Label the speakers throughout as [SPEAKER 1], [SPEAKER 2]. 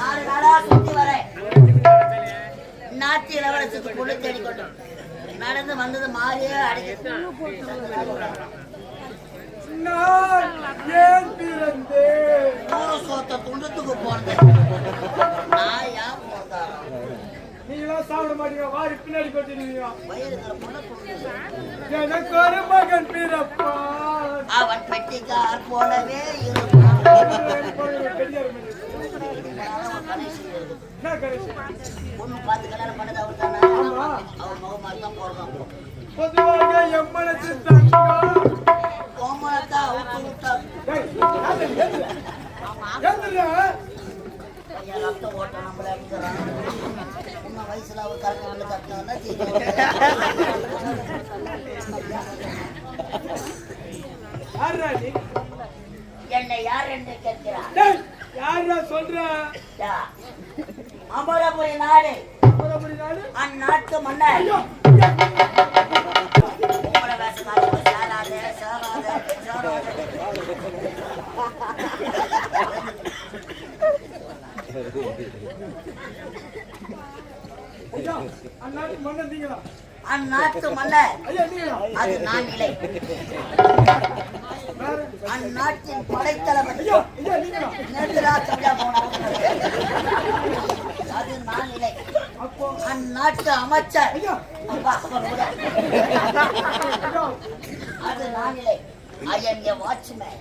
[SPEAKER 1] நாலு நாளா சுத்தி வரேன். நாட்டு இளவரசுக்கு பொண்ணு தேடிக்கொண்டு நடந்து வந்தது மாறியே அடைக்குது சோத்த துண்டத்துக்கு போனது. நான் ஏன் போந்தாரோ
[SPEAKER 2] நீங்களாம் சாப்பிட மாட்டீங்க வாரி பின்னாடி கொட்டிடுவீங்க எனக்கு ஒரு மகன்
[SPEAKER 1] அவன் பெட்டிக்கார் போலவே இருப்பான். பொண்ணு பார்த்து கல்யாணம் பண்ணது அவர் தானே
[SPEAKER 2] ஆமா.
[SPEAKER 1] அவன் முகமாக தான் போடுறான்
[SPEAKER 2] பொதுவாக என் மனசு
[SPEAKER 1] அவுத்து ரத்தம் ஓட்டம் நம்மள அடிக்கிறான் வயசுல அவர் வந்து கட்டினா என்னை யார் என்று கேட்கிறார்
[SPEAKER 2] யார்ரா சொல்ற?
[SPEAKER 1] அமரபுரி நாடு
[SPEAKER 2] அமரபுரி நாடு?
[SPEAKER 1] அந்நாட்டு மன்னர்
[SPEAKER 2] அந்நாட்டு மன்னன் நீங்களா?
[SPEAKER 1] அந்நாட்டு மன்னர் அது நான்
[SPEAKER 2] இல்லை.
[SPEAKER 1] அந்நாட்டின் படைத்தளபதி
[SPEAKER 2] ஐயா, ஐயா,
[SPEAKER 1] அது நான்
[SPEAKER 2] இல்லை.
[SPEAKER 1] அந்நாட்டு அமைச்சர். அப்பா, அது நான் இல்லை. ஐயன்
[SPEAKER 2] என் வாட்ச்மேன்.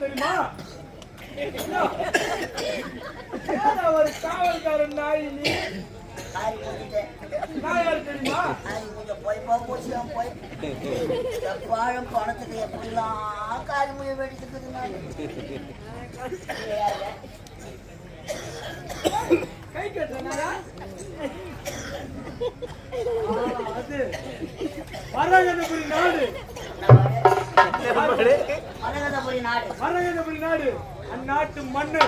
[SPEAKER 2] தெரியுமா? ஒரு காவல்காரன் நாய் நீ?
[SPEAKER 1] காரி போட்டுட்டேன்.
[SPEAKER 2] நான் யாரு தெரியுமா?
[SPEAKER 1] அது இங்க போய் போ, பூச்சியம் போய். எப்பாழும் பணத்துக்கு எப்படிலாம் காரி மொழி வெடிச்சுக்குது?
[SPEAKER 2] கை கட்டுறேனா? ஆ, அது. வரகதபுரி நாடு
[SPEAKER 1] மரகதபுரி நாடு
[SPEAKER 2] வரகதபுரி நாடு அந்நாட்டு மண்ணு.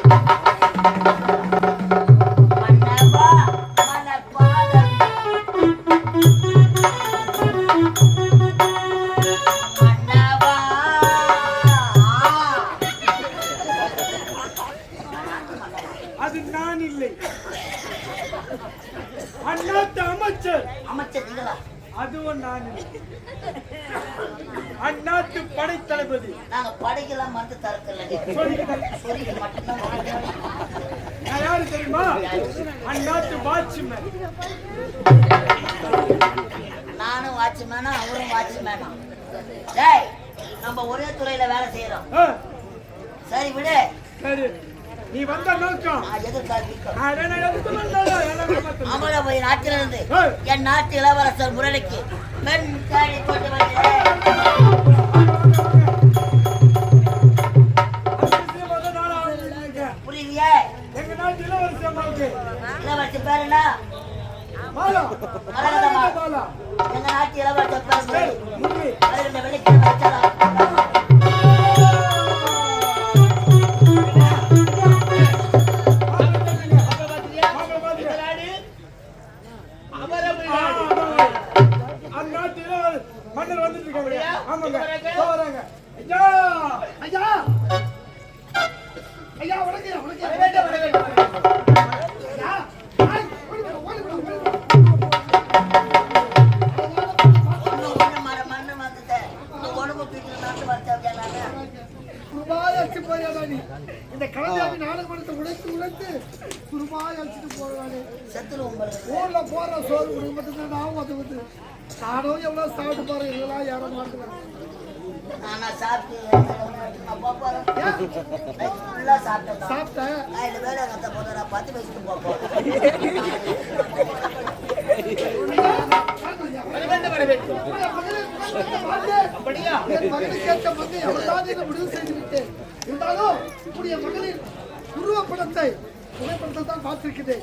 [SPEAKER 1] நானும் வாட்ச்மேனா அவரும் வாட்ச்மேனா. டேய் நம்ம ஒரே துறையில வேலை செய்யறோம் சரி விடு.
[SPEAKER 2] நீ வந்த நோக்கம்.
[SPEAKER 1] நாட்டிலிருந்து. என் நாட்டு இளவரசர் முரளிக்கு பெண் காணி கொண்டு வருகிறேன்
[SPEAKER 2] அதிசயமாக தான் நானும் ஆரம்பிச்சிருக்கேன்.
[SPEAKER 1] புரியுதியே?
[SPEAKER 2] எங்க நாட்டு இளவரசி அம்மாவுக்கு
[SPEAKER 1] இளவரசி பேர் என்ன
[SPEAKER 2] மாலா
[SPEAKER 1] மரகதமா.
[SPEAKER 2] மாலா
[SPEAKER 1] எங்க நாட்டு இளவரசர் வெள்ளிக்கிழமை
[SPEAKER 3] நீ இந்த கலைஞாமி நாடகமனத்தை குருபாய் அடிச்சுட்டு போறானே.
[SPEAKER 1] செத்துரு உங்களுக்கு
[SPEAKER 3] ஊர்ல போற சோறு குடும்பத்துக்கு நான் வந்து வந்து நானும் எவ்வளவு சாப்பிட்டு பாரு இதெல்லாம் ஏற மாட்டேன்
[SPEAKER 1] நானா சாப்பிட்டு அப்பா போறேன் ஃபுல்லா சாப்பிட்டேன். பத்து வயசுக்கு போப்போம்
[SPEAKER 3] என் மகனுக்கு ஏற்ற மகன் எவ்வளவு இதை முடிவு செய்து விட்டேன். இருந்தாலும் உடைய மகனின் உருவப்படத்தை புகைப்படத்தை தான் பார்த்திருக்கிறேன்.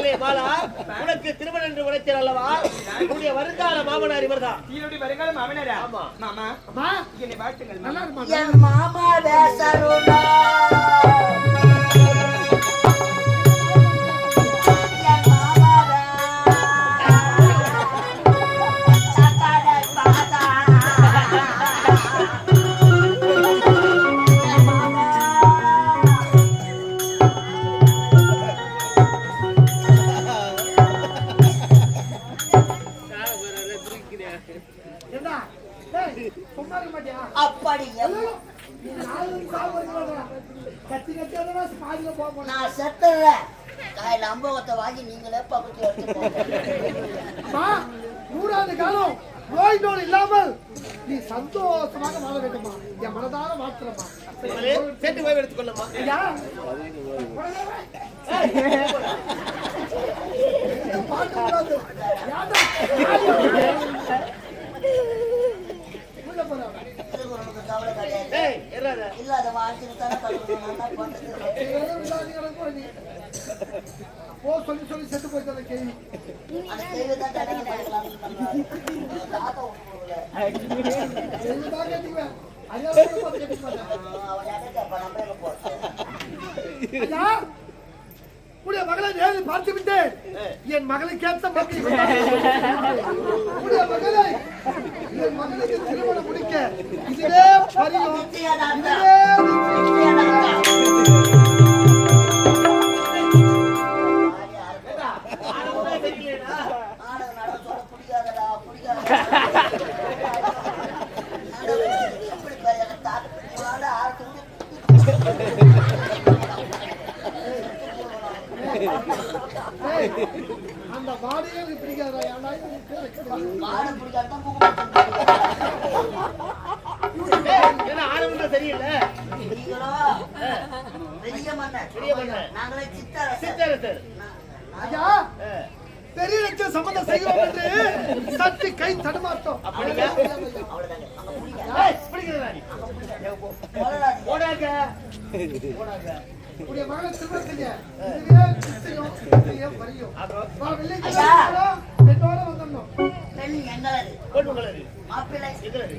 [SPEAKER 4] மகளே பாலா உனக்கு திருமணம் என்று உரைத்தேன் அல்லவா? உன்னுடைய வருங்கால மாமனார் இவர்தான்.
[SPEAKER 1] தீனுடைய வருங்காலம் அவனரா
[SPEAKER 4] ஆமா.
[SPEAKER 1] மாமா என்னை வாழ்த்துங்கள்
[SPEAKER 3] நல்லா
[SPEAKER 1] மாமா.
[SPEAKER 3] நூறாண்டு காலம் நோய் நோய் இல்லாமல் நீ சந்தோஷமாக வாழ வேண்டுமா என் மனதார மாத்திரமா
[SPEAKER 4] மகளே சேர்த்து போய் எடுத்துக் கொள்ளமா
[SPEAKER 3] ஐயா பார்க்கக்கூடாது. யார்டா? உள்ள போறாங்க.
[SPEAKER 5] இதுக்கு உனக்கு கவலை கிடையாது
[SPEAKER 4] ஏய் எறாத
[SPEAKER 5] இல்லாத வாழ்க்கைக்கு தானே
[SPEAKER 3] போ சொல்லி சொல்லி செத்து போயிட்டு அந்த கேள்வி. உடைய மகளை நேரில் பார்த்து விட்டேன். என் மகளை கேட்ட மக்கள் உடைய மகளை என் மகளுக்கு திருமணம் முடிக்க. இதுவே பரியும் இதுவே அந்த எனக்கு பிடிக்காதா
[SPEAKER 4] ஏன்னா ஆரம்பம் சரியில்லை
[SPEAKER 5] நீங்களோ பெரிய மன்னன்.
[SPEAKER 4] பெரிய மன்னன்.
[SPEAKER 5] நாங்களே சித்தரசர்.
[SPEAKER 4] சித்தரசர்.
[SPEAKER 3] ஐயா. பெரிய லட்சம் சம்மந்தம் செய்கிறோம் என்று சற்று கை.
[SPEAKER 4] போடாங்க
[SPEAKER 3] உடைய மகளை திருமணம் செய்ய இதுவே நிச்சயம் இதுவே பெண்ணோட
[SPEAKER 5] பெண் எங்களது மாப்பிள்ளை.
[SPEAKER 4] எங்களது.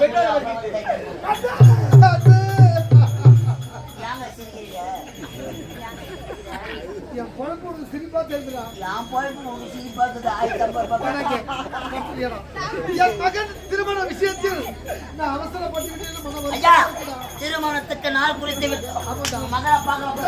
[SPEAKER 5] எங்களது.
[SPEAKER 3] குழம்பு ஒரு சிரிப்பா தெரிஞ்சுடா
[SPEAKER 5] என் பொழப்பு உங்களுக்கு சிரிப்பா
[SPEAKER 3] என் மகன் திருமண விஷயத்தில் நான் அவசரப்பட்டுக்கிட்டு
[SPEAKER 5] ஐயா திருமணத்துக்கு நாள் குறித்து விட்டு. மகளை பார்க்கலாம்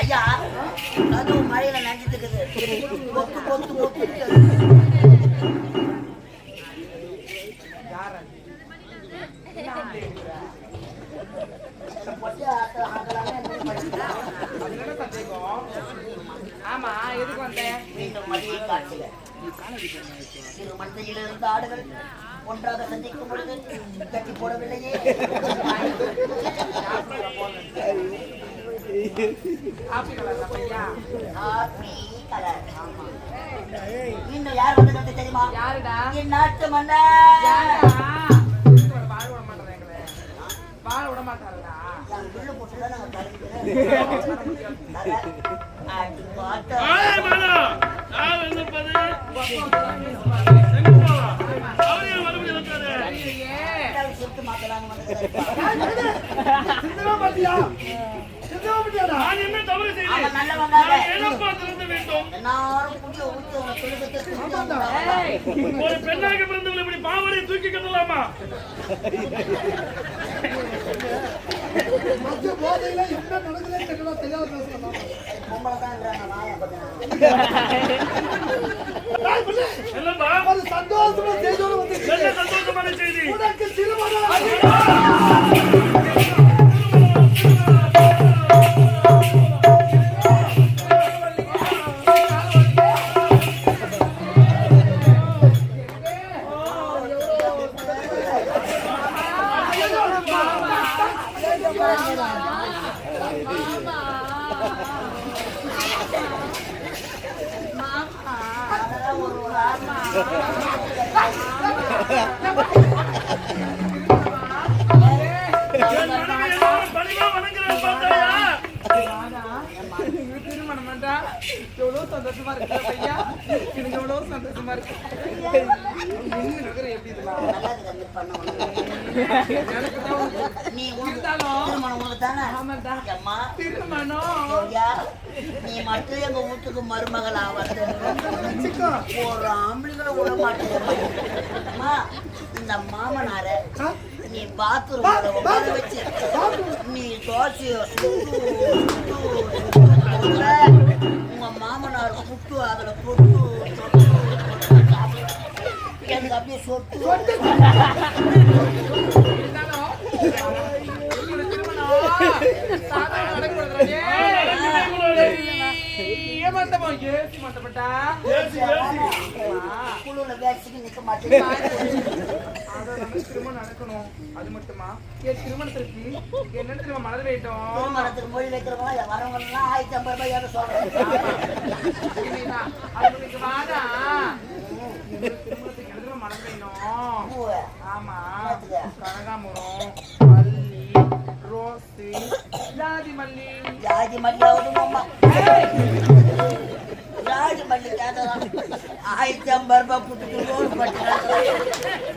[SPEAKER 1] ஐயா அது மழையில நஞ்சிட்டு இருக்குது. ஒன்றாக சந்திக்கும் பொழுது கட்டி போடவில்லையே. ஆப்பி கலர். இன்னும் யார் வந்தது தெரியுமா?
[SPEAKER 4] யாருடா?
[SPEAKER 1] என் நாட்டு மன்னர்.
[SPEAKER 4] வாழ விட
[SPEAKER 1] போட்டுதான் நாங்க
[SPEAKER 6] ஒரு பெண்ணாக பிறந்தவள் இப்படி பாவனை தூக்கி கட்டலாமா?
[SPEAKER 3] மத்திய போதையில என்ன நடக்குதுன்னு தெரியல, தெரியாத
[SPEAKER 1] பத்தினா.
[SPEAKER 3] டேய், பிள்ளை,
[SPEAKER 6] என்னப்பா
[SPEAKER 3] ஒரு சந்தோஷமா செய்தியோட வந்திருக்கீங்க.
[SPEAKER 6] சந்தோஷமான செய்தி
[SPEAKER 3] உனக்கு திருமணம்
[SPEAKER 1] அதெல்லாம் ஒரு ஒரு ஆத்மா.
[SPEAKER 6] என் மனைவி எல்லாரும் பணிவா வணங்குறேன் பார்த்தாயா
[SPEAKER 4] சந்தோஷமா இருக்கு எனக்கு எவ்வளவு சந்தோஷமா இருக்கு. எப்படி
[SPEAKER 1] நீ ஐயா, மட்டும் எங்க வீட்டுக்கு மருமகளா வந்து. ஒரு ஆம்பளைங்களை விட மாட்டேன் அம்மா இந்த மாமனார? நீ உட்கார வச்சு நீ தோசைய உங்க மாமனார் புட்டு அதுல பொட்டு எனக்கு அப்படியே சொட்டு.
[SPEAKER 4] சாதாரண நடக்கூடாது நடக்கணும் அது மட்டுமா என் திருமணத்திற்கு என்ன திரும்ப மலர் வேண்டும்
[SPEAKER 1] திருமணத்துக்கு மொழி வைக்கிறவங்க வரவங்க எல்லாம் ஆயிரத்தி ஐம்பது ரூபாய் ஏதோ சொல்றேன்
[SPEAKER 4] வாடா திருமணத்துக்கு திரும்ப மலர் வேணும். ஆமா? கனகாமரம் ரோஸு ஜாதி மல்லி
[SPEAKER 1] ஜாதி மல்லியாவது மாமா. ஜாதி மல்லி கேட்டதான் ஆயிரத்தி ஐம்பது ரூபாய் கொடுத்துட்டு ரோடு பட்டு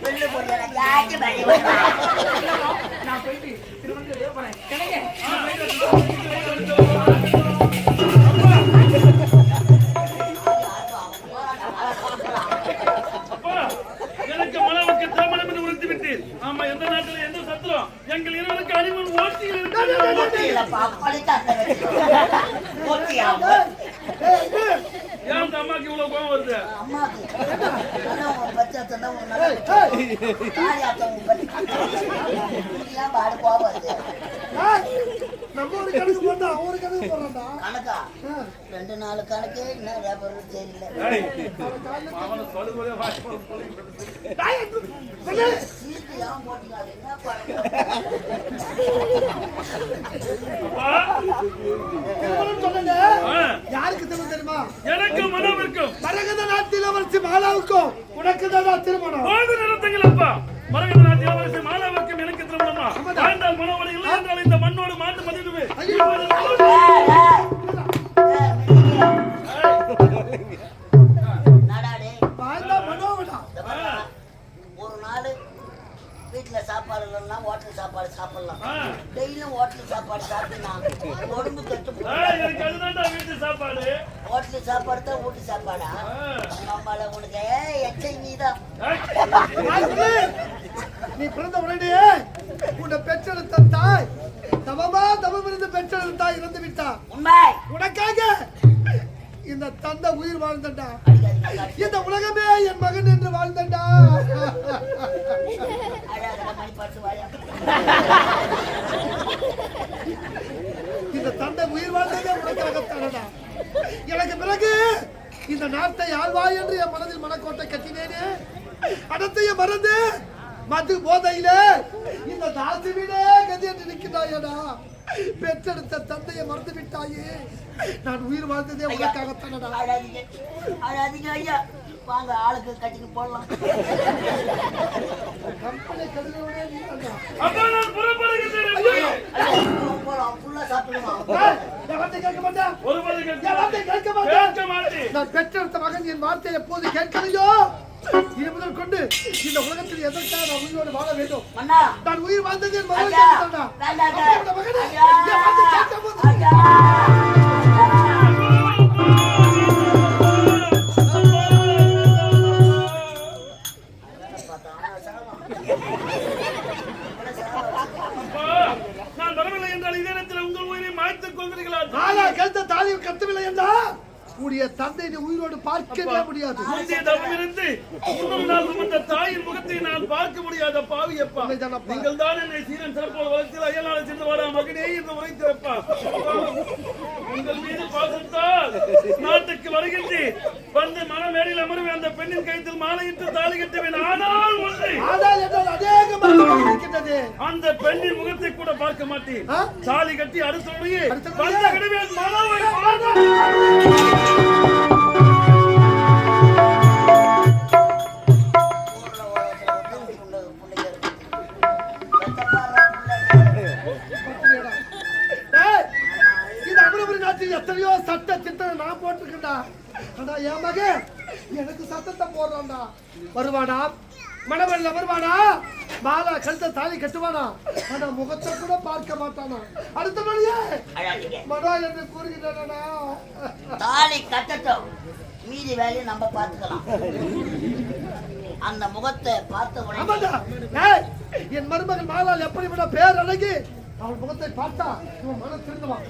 [SPEAKER 1] வெள்ளு போட்டு ஜாதி மல்லி வேணுமா?
[SPEAKER 4] நான் போயிட்டு திருமணத்துக்கு
[SPEAKER 3] நம்ம ஒரு கணக்கு போட்டா ஒரு கணக்கு போடுறான்டா
[SPEAKER 1] கணக்கா. ரெண்டு நாலு கணக்கு என்ன வியாபாரம் தெரியல.
[SPEAKER 3] யாருக்கு தெரியுமா
[SPEAKER 6] எனக்கும் மனவிற்கும்
[SPEAKER 3] மரகத நாட்டில் இளவரசி மாலாவுக்கும் உனக்கு தான் திருமணம்
[SPEAKER 6] போது நிறுத்துங்கள் அப்பா. மரகத நாட்டு இளவரசி மாலாவிற்கும் எனக்கு திருமணமா? வாழ்ந்தால் மனவழி இல்லை என்றால் இந்த மண்ணோடு மாட்டு மதிடுவேன்
[SPEAKER 1] சாப்பாடு சாப்பிடலாம். டெய்லியும் ஹோட்டல் சாப்பாடு சாப்பிட்டா உடம்பு கெட்டு ஹோட்டல் சாப்பாடு தான் வீட்டு சாப்பாடா? அம்மால உனக்கு எச்சை நீதான்.
[SPEAKER 3] நீ பிறந்த உடனே உன்னை பெற்றெடுத்த தாய் தவமா தவம் இருந்து பெற்றெடுத்த தாய் இறந்து விட்டா
[SPEAKER 1] உண்மை.
[SPEAKER 3] உனக்காக இந்த தந்தை உயிர் வாழ்ந்தண்டா. இந்த உலகமே என் மகன் என்று வாழ்ந்தண்டா.
[SPEAKER 1] பார்த்து வாயா.
[SPEAKER 3] இந்த தந்தை உயிர் வாழ்ந்ததே உனக்காகத்தானடா. எனக்கு பிறகு இந்த நாட்டை ஆழ்வாய் என்று என் மனதில் மனக்கோட்டை கட்டினேனே. அடத்தையும் மறந்து மது போதையில இந்த தாசி வீடே கதி என்று நிற்கிறாயடா. பெற்றெடுத்த தந்தையை மறந்து விட்டாயே நான் உயிர் வாழ்ந்ததே உனக்காகத்தானடா.
[SPEAKER 1] அழாதீங்க அழாதீங்க ஐயா. வாங்க ஆளுக்கு கட்டிக்கு போடலாம்.
[SPEAKER 3] என் வார்த்தை எப்போது கேட்கலையோ? இது முதல் கொண்டு இந்த உலகத்தில் எதற்காக நான் உயிரோடு வாழ வேண்டும்? நான் உயிர் வாழ்ந்தது என் மகன் மகனே, உடைய தந்தை நீ உயிரோடு பார்க்கவே முடியாது.
[SPEAKER 6] முந்தைய தவம் இருந்து முன்னொரு நாள் சுமந்த தாயின் முகத்தை நான் பார்க்க முடியாத பாவி அப்பா. நீங்கள் தான் என்னை சீரன் சிறப்போடு வளர்த்து அயலாளர் சென்று வாடா மகனே என்று உரைத்திருப்பா உங்கள் மீது பாசத்தால் நாட்டுக்கு வருகின்றேன் வந்து மனமேடையில் அமர்வு அந்த பெண்ணின் கைத்தில் மாலையிட்டு தாலி கட்டுவேன். ஆனால் ஒன்று அந்த பெண்ணின் முகத்தை கூட பார்க்க மாட்டேன்? தாலி கட்டி அடுத்த விடுவேன். மனோவை பார்க்க
[SPEAKER 3] நாட்டில் எத்தனையோ சட்ட திட்டம் நான் போட்டிருக்கேன்டா. ஆனா என் மகன் எனக்கு சத்தத்தை போடுறான்டா. வருவானா? மணவெல்ல வருவானா? மாலா கழுத்த தாலி கட்டுவானா? ஆனா முகத்தை கூட பார்க்க மாட்டானா? அடுத்த
[SPEAKER 1] அழாதீங்க.
[SPEAKER 3] மனோ என்று கூறுகின்றனா?
[SPEAKER 1] தாலி கட்டட்டும். மீதி வேலையை நம்ம பார்த்துக்கலாம். அந்த முகத்தை பார்த்த உடனே
[SPEAKER 3] என் மருமகன் மாலால் எப்படி விட பேர் அழகி அவன் முகத்தை பார்த்தா மனம் திருந்துவான்.